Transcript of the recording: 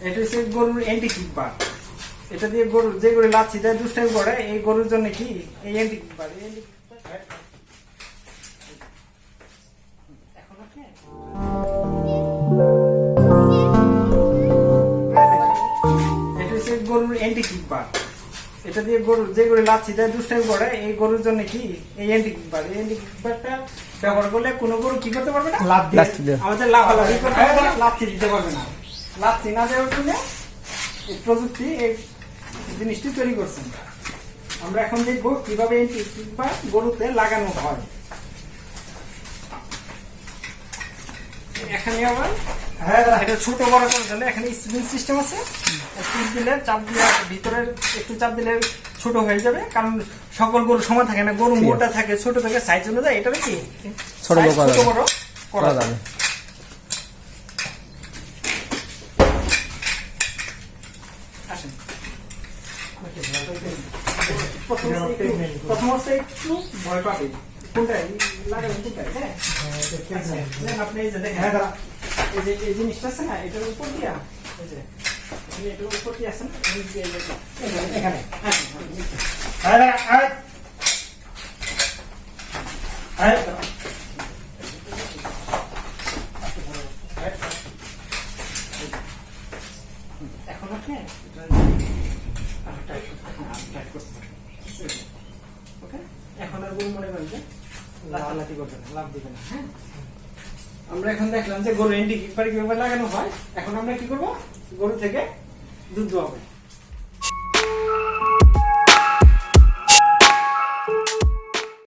এটা হচ্ছে গরুর অ্যান্টি কিকবার এটা দিয়ে গরুর যে গরু লাচ্ছি দেয় দুষ্টামি করে এই গরুর জন্য কি? এই অ্যান্টি কিকবার এই অ্যান্টি এটা হচ্ছে গরুর অ্যান্টি কিকবার এটা দিয়ে গরু যে গরু লাচ্ছি দেয় দুষ্টামি করে এই গরুর জন্য কি? এই অ্যান্টি কিকবার এই অ্যান্টি কিকবারটা ব্যবহার করলে কোনো গরু কি করতে পারবে না? লাভ। আমাদের লাফালাফি করতে পারবে না। লাচ্ছি দিতে পারবে না। লাচ্ছি না দেওয়ার জন্য প্রযুক্তি এই জিনিসটি তৈরি করছেন। আমরা এখন দেখব কীভাবে গরুতে লাগানো হয়। এখানে আবার হ্যাঁ এটা ছোট বড় করে দিলে এখানে স্প্রিং সিস্টেম আছে। স্প্রিং দিলে চাপ দিলে ভিতরের একটু চাপ দিলে ছোট হয়ে যাবে। কারণ সকল গরু সমান থাকে না গরু মোটা থাকে ছোট থাকে সাইজ অনুযায়ী এটা কি ছোট বড় করা যাবে। বড় করা করা যাবে যাবে আসেন প্রথম হচ্ছে একটু- ভয় পাবে কোনটায় লাগাবেন কোনটায় হ্যাঁ আপনি এই জিনিসটা আছে না এটার উপর দিয়া এই যে এটার উপর দিয়ে আছে না এখন আপনি এটা আরও টাইট করতে পারেন, আরও টাইট করতে পারেন। ওকে? এখন আর গরু মনে করেন যে লাফালাফি করবে না, লাভ দিবে না, হ্যাঁ? আমরা এখন দেখলাম যে গরু এন্টি কিপারে কীভাবে লাগানো হয় এখন আমরা কি করব গরু থেকে দুধ দোয়াবো